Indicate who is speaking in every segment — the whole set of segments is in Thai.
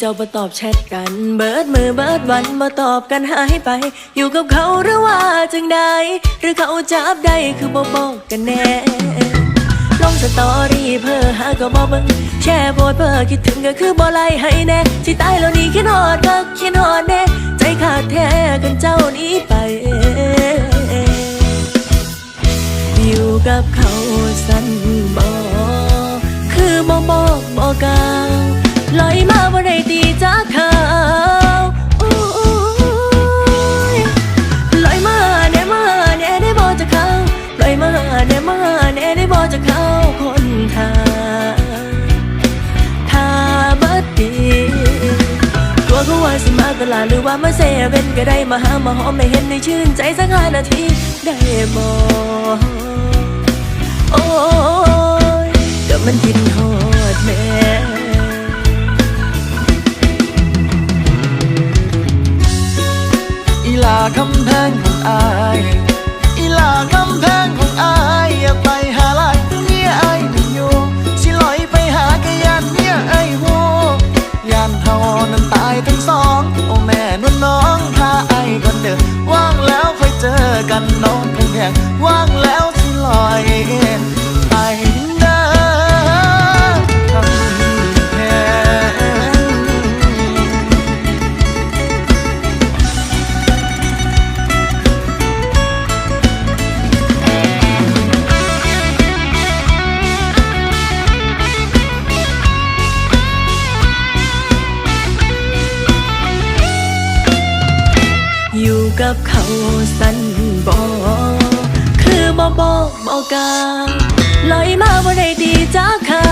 Speaker 1: เจ้าบ่ตอบแชทกัน เบิดมือเบิดวันมาตอบกันหายไป อยู่กับเขาหรือว่าจังใดหรือเขาจับได้คือบ่บอกกันแน่ลงสตอรี่เพื่อหาก็บ่เบิ่งแชร์โพสเพื่อคิดถึงก็คือบ่ไล่ให้แน่สิตายแล้วนี่คิดฮอดก็คิดฮอดแน่ใจขาดแท้กันเจ้านี้ไปอยู่กับเขาสั้นบอคือบ่บอกบอกกล่าว ลอยมาบ่ได้ตีจากเขาโอ้ยลอยมาแน่มาแน่ได้บอกจากเขาลอยมาแน่มาแน่ได้บอกจากเขาคนทางถ้าบัดดีกลัวเขาว่าสิมาตลาดหรือว่ามาเซเว่นก็ได้มาหามาหอมไม่เห็นในชื่นใจสักห้านาทีได้บ่โอ้ยก็มันกินฮอดแม่
Speaker 2: คำแพงของอายอีลาคำแพงของอายอย่าไปหาลายเมียอายไม่อยู่สิลอยไปหากะยานเมียไอ้หูยานเท่านั้นตายทั้งสอง โอ้แม่นุ่น้องพาไอ้ก่อนเด้อว่างแล้วค่อยเจอกันน
Speaker 1: บอกกาลอยมาบ่ได้ดีจากเขา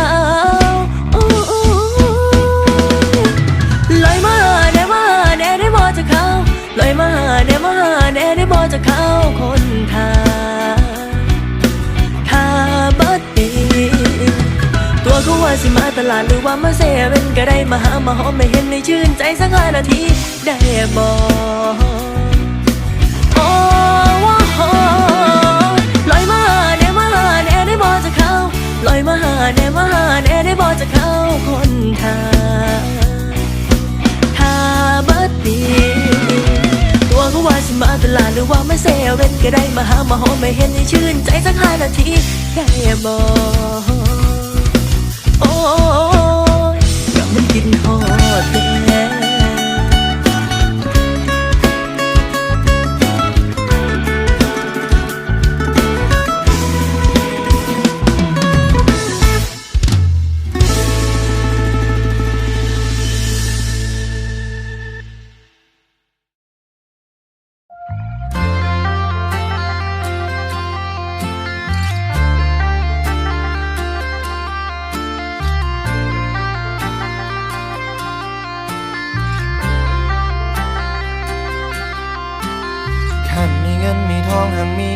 Speaker 1: ลอยมาหาแน่มาหาแน่ได้บอกจากเขาลอยมาหาแน่มาหาแน่ได้บอกจากเขาคนทางถ้าบัดดีตัวเขาว่าสิมาตลาดหรือว่ามาเซเว่นก็ได้มาหามาหอมไม่เห็นในชื่นใจสักห้านาทีได้บ เซเว่นก็ได้มาหามาหอมไม่เห็นในชื่นใจสักห้านาทีได้บอกโอ้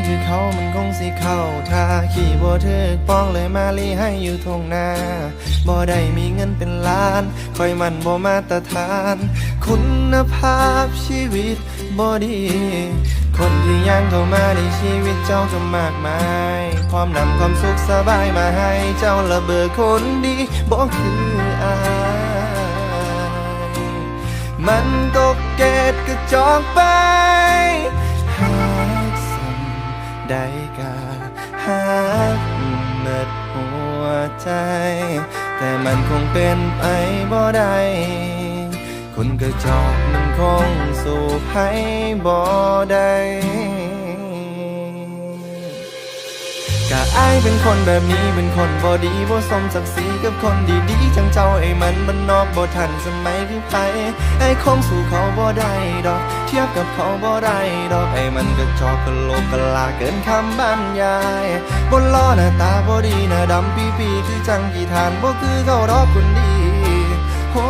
Speaker 2: คือเขามันคงสิเข้าท่าขี่บ่ถึกป้องเลยมาลีให้อยู่ทงนาบ่ได้มีเงินเป็นล้านคอยมันบ่มาตรฐาน คุณภาพชีวิตบ่ดี คนที่ยังเข้ามาในชีวิตเจ้าก็มากมาย พร้อมนำความสุขสบายมาให้เจ้าระเบิดคนดีบ่คืออายมันตกเกตกระจอกไป ใดกาหากเมิดหัวใจ แต่มันคงเป็นไปบ่ได้คนกระจอกมันคงสู่ให้บ่ได้ กะอายเป็นคนแบบนี้เป็นคนบอดีบ่สมศักดิ์ศรีกับคนดีๆจังเจ้าไอ้มันมันนอกบ่ทันสมัยที่ไปไอ้คงสู่เขาบ่ได้ดอก เทียบกับเขาบ่ได้ดอกไอ้มันก็จอกกะโลกกะลาเกินคำบรรยายบนล้อหน้าตาบ่ดีหน้าดำปีปีคือจังกี่ทานบ่คือเขาดอกคนดีโอ้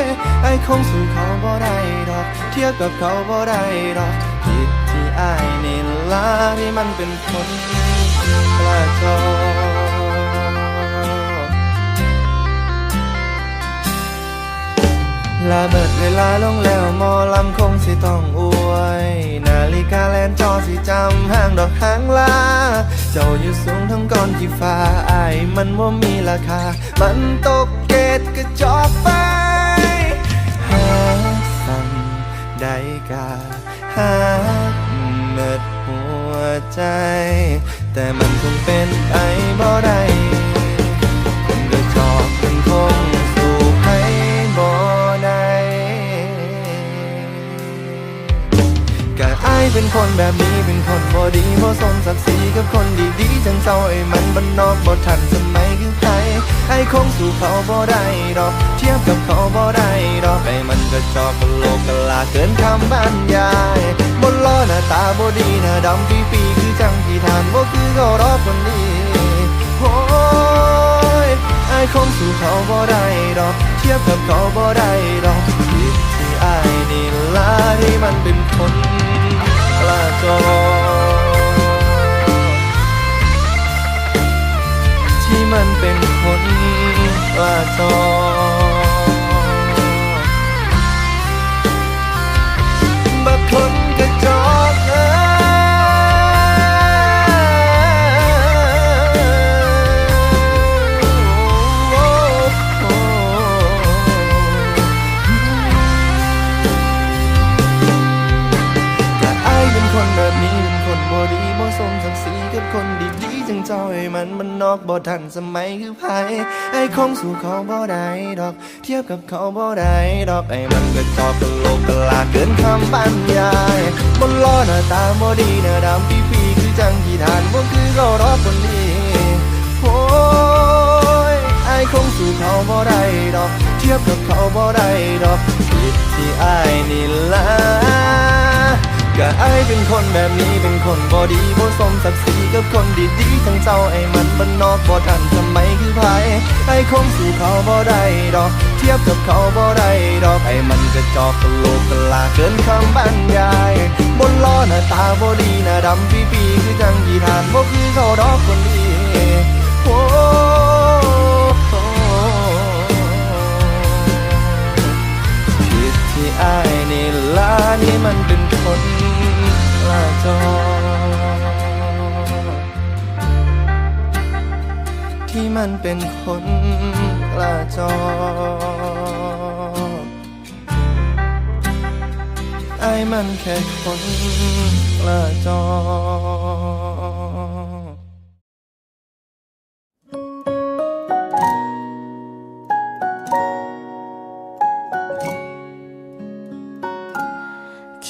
Speaker 2: ยไอ้คงสู่เขาบ่ได้ดอก เทียบกับเขาบ่ได้ดอกผิดที่อายนี่ล่ะที่มันเป็นคน ลาเบิดเวลาลงแล้วมอลำคงสิต้องอวย นาฬิกาแลนจอสิจำห้างดอกหางลา เจ้าอยู่สูงทั้งก้อนกี่ฟ้าไอ้มันว่ามีราคา มันตกเกตกระจอกไปหาสั่งได้กาหาเม็ดหัวใจ แต่มันคงเป็นไปบ่ได้คนกระจอบมันคงสู่ให้บ่ได้ก็อายเป็นคนแบบนี้เป็นคนบ่ดีบ่สมศักดิ์ศรีกับคนดีๆจังเจ้าไอ้มันบันนอกบ่ทันสมัย ไอ้คงสู่เขาบ่ได้ดอก เทียบกับเขาบ่ได้ดอกไอ้มันก็จอกกโลกกลาเกินคำบรรยายบนล้อหน้าตาบ่ดีหน้าดำปีปีคือจังที่ทานบ่คือเขารอบคนนี้โอ้ยไอ้คงสู่เขาบ่ได้ดอก เทียบกับเขาบ่ได้ดอกคิดที่อายนี่ล่ะที่มันเป็นคนกล้าจอ มันเป็นคนกล้าจอบักคน คนดีๆจังจอ้มันมันนอกบ่ทันสมัยคือไผไอ้คงสู่เขาบ่ได้ดอก เทียบกับเขาบ่ได้ดอกไอ้มันก็จอกกะโลกกะลาเกินคำบรรยายบนล้อหน้าตาบ่ดีหน้าดำปีปีๆคือจังที่ทานบ่คือเขารอบคนนี้โอ้ยไอ้คงสู่เขาบ่ได้ดอก เทียบกับเขาบ่ได้ดอกผิดที่ไอ้นี่ละ ก็ไอายเป็นคนแบบนี้เป็นคนบ่ดีบ่สมศักดิ์ศรีกับคนดีๆทั้งเจ้าไอ้มันบ้านนอกบ่ทันสมัยคือไผไอ้คงสู่เขาบ่ได้ดอก เทียบกับเขาบ่ได้ดอกไอ้มันกระจอกโลกกลาเกินคำบรรยายบนล้อหน้าตาบ่ดีหน้าดำปีปีคือจังยีทานบ่คือเขาดอกคนนี้โอ้ผิดที่อ นี้มันเป็นคนละจอ ที่มันเป็นคนละจอไอ้มันแค่คนละจอ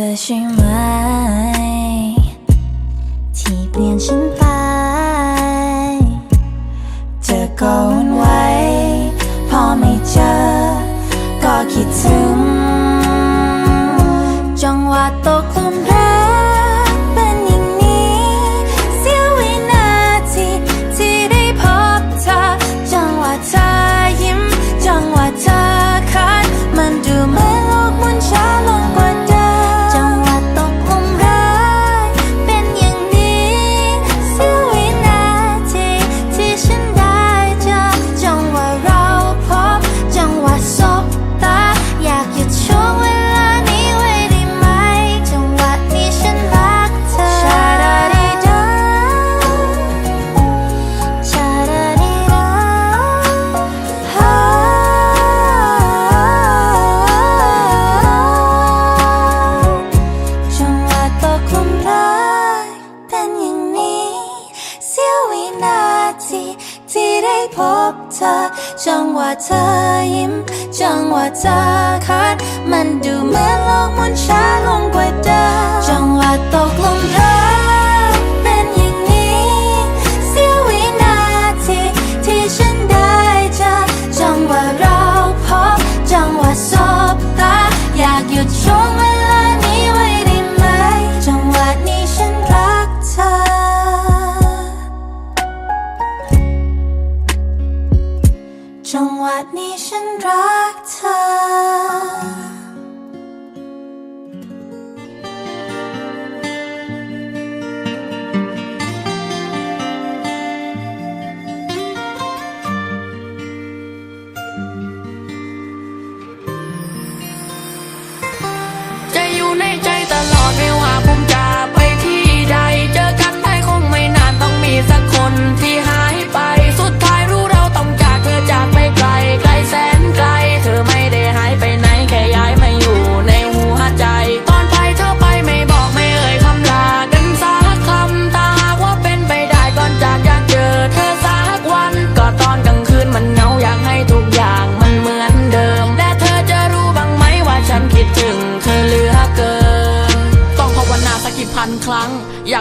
Speaker 3: ธอใช่ไหม ที่เปลี่ยนฉันไปเจอก็วุ่นไว้พอไม่เจอ ก็คิดถึง จังหวะเธอยิ้ม จังหวะเธอคัด มันดูเหมือนโลกหมุนช้าลงกว่าเดิมจังหวะตกลงรักเป็นอย่างนี้ เสี้ยววินาทีที่ฉันได้เจอจังหวะเราพบจังหวะสบตา อยากหยุดช่วง ฉั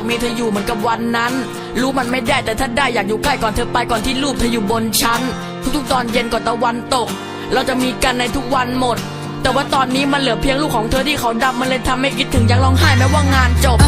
Speaker 4: มีเธออยู่เหมือนกับวันนั้น รู้มันไม่ได้แต่ถ้าได้อยากอยู่ใกล้ก่อนเธอไปก่อนที่รูปเธออยู่บนชั้น ทุกๆตอนเย็นก่อนตะวันตก เราจะมีกันในทุกวันหมด แต่ว่าตอนนี้มันเหลือเพียงลูกของเธอที่เขาดำมันเลยทำให้คิดถึงอยากร้องไห้แม้ว่างานจบ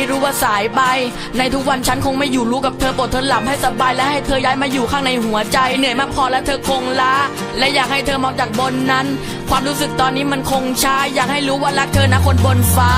Speaker 4: ี้รู้ว่าสายไปในทุกวันฉันคงไม่อยู่รู้กับเธอปดเธอหลับให้สบายและให้เธอย้ายมาอยู่ข้างในหัวใจ เหนื่อยมากพอและเธอคงล้า และอยากให้เธอมองจากบนนั้น ความรู้สึกตอนนี้มันคงช้าอยากให้รู้ว่ารักเธอนะคนบนฟ้า